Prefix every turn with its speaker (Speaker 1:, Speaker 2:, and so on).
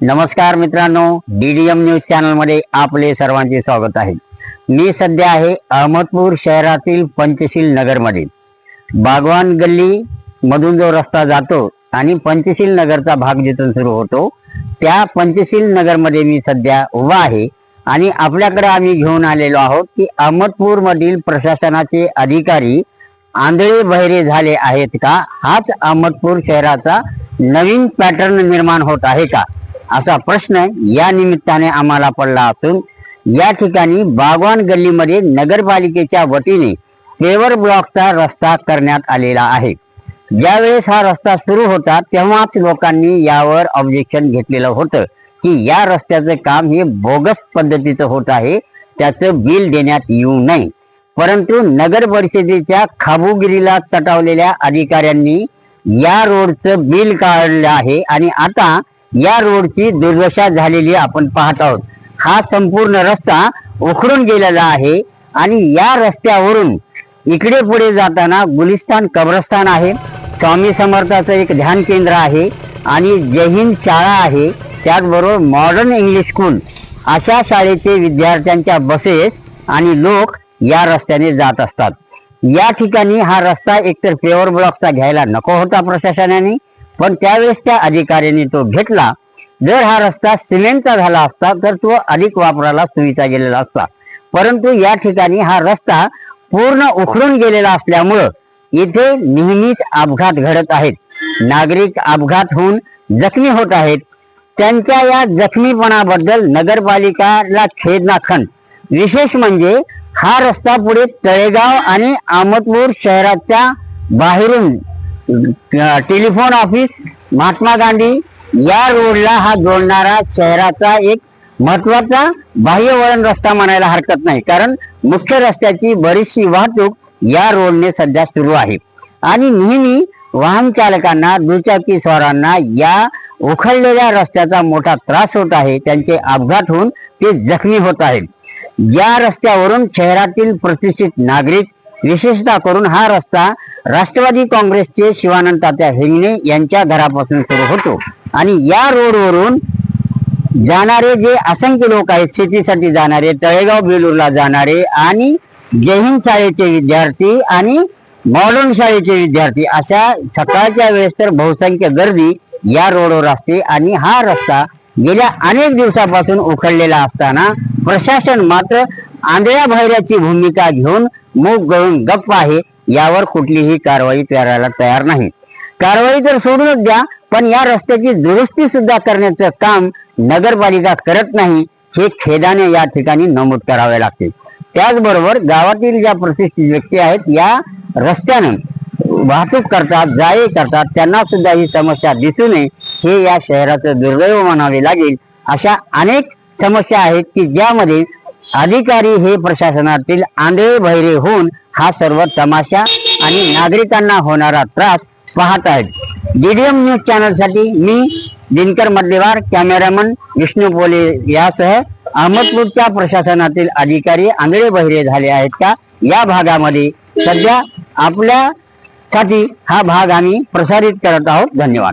Speaker 1: नमस्कार मित्रांनो DDM news चॅनलमध्ये आपले सर्वांचे स्वागत आहे. मी सध्या आहे अहमदपूर शहरातील पंचशील नगरमध्ये. बागवान गल्ली मधून जो रस्ता जातो आणि पंचशील नगरचा भाग जिथून सुरू होतो त्या पंचशील नगरमध्ये मी सध्या उभा आहे. आणि आपल्याकडे आम्ही घेऊन आलेलो आहोत की अहमदपूर मधील प्रशासनाचे अधिकारी आंधळे बहिरे झाले आहेत का? हाच अहमदपूर शहराचा नवीन पॅटर्न निर्माण होत आहे का? असा प्रश्न या निमित्ताने आम्हाला पडला असून या ठिकाणी बागवान गल्लीमध्ये नगरपालिकेच्या वतीने पेवर ब्लॉकचा रस्ता करण्यात आलेला आहे. ज्यावेळेस हा रस्ता सुरू होता तेव्हाच लोकांनी यावर ऑब्जेक्शन घेतलेलं होतं की या रस्त्याचं काम हे बोगस पद्धतीचं होत आहे त्याचं बिल देण्यात येऊ नये. परंतु नगर परिषदेच्या खाबुगिरीला तटावलेल्या अधिकाऱ्यांनी या रोडचं बिल काढलं आहे आणि आता या रोडची दुर्दशा झालेली आपण पाहत आहोत. हा संपूर्ण रस्ता उखडून गेलेला आहे आणि या रस्त्यावरून इकडे पुढे जाताना गुलिस्तान कब्रस्तान आहे. स्वामी समर्थाचं एक ध्यान केंद्र आहे आणि जय हिंद शाळा आहे. त्याचबरोबर मॉडर्न इंग्लिश स्कूल अशा शाळेचे विद्यार्थ्यांच्या बसेस आणि लोक या रस्त्याने जात असतात. या ठिकाणी हा रस्ता एकतर पेवर ब्लॉकचा घ्यायला नको होता प्रशासनाने पण त्यावेळेस त्या अधिकाऱ्यांनी तो घेतला. जर हा रस्ता सिमेंटचा झाला असता तर तो अधिक वापराला सोयीचा गेलेला असता. परंतु या ठिकाणी हा रस्ता पूर्ण उखडून गेलेला असल्यामुळं इथे नेहमीच अपघात घडत आहेत. नागरिक अपघात होऊन जखमी होत आहेत. त्यांच्या या जखमीपणाबद्दल नगरपालिकाला खेद नाखन विशेष म्हणजे हा रस्ता पुढे तळेगाव आणि अहमदपूर शहराच्या बाहेरून टेलिफोन ऑफिस महात्मा गांधी या रोडला हा जोडणारा शहराचा एक महत्त्वाचा बाह्य वळण रस्ता म्हणायला हरकत नाही. कारण मुख्य रस्त्याची बरीचशी वाहतूक या रोडने सध्या सुरू आहे. आणि नेहमी वाहन चालकांना दुचाकी स्वारांना या उखळलेल्या रस्त्याचा मोठा त्रास होत आहे. त्यांचे अपघात होऊन ते जखमी होत आहेत. या रस्त्यावरून शहरातील प्रतिष्ठित नागरिक विशेषतः करून हा रस्ता राष्ट्रवादी काँग्रेसचे शिवानंद तात्या हिंगणे यांच्या घरापासून सुरू होतो. आणि या रोडवरून जाणारे जे असंख्य लोक आहेत शेतीसाठी जाणारे तळेगाव बेलूरला जाणारे आणि जय शाळेचे विद्यार्थी आणि मॉडर्न शाळेचे विद्यार्थी अशा सकाळच्या वेळेस तर बहुसंख्य गर्दी या रोडवर असते. आणि हा रस्ता गेल्या अनेक दिवसापासून उखडलेला असताना प्रशासन मात्र आंधळ्या भैऱ्याची भूमिका घेऊन मूग गळून गप्प आहे यावर कुठलीही कारवाई करायला तयार नाही. कारवाई तर सोडूनच द्या पण या रस्त्याची दुरुस्ती सुद्धा करण्याचं काम नगरपालिका करत नाही हे खेदाने या ठिकाणी नमूद करावे लागते. त्याचबरोबर गावातील ज्या प्रतिष्ठित व्यक्ती आहेत या रस्त्यानं वाहतूक करतात जाळे करतात त्यांना सुद्धा ही समस्या दिसू नये हे या शहराचं दुर्दैव म्हणावे लागेल. अशा अनेक समस्या आहेत की ज्यामध्ये अधिकारी हे प्रशासनातील आंधळे बहिरे होऊन हा सर्व तमाशा आणि नागरिकांना होणारा त्रास पाहत आहेत डीडीएम न्यूज चॅनलसाठी मी दिनकर मधलेवार कॅमेरामन विष्णू बोले यासह अहमदपूरच्या प्रशासनातील अधिकारी आंधळे बहिरे झाले आहेत का? या भागामध्ये सध्या आपल्यासाठी हा भाग आम्ही प्रसारित करत आहोत. धन्यवाद.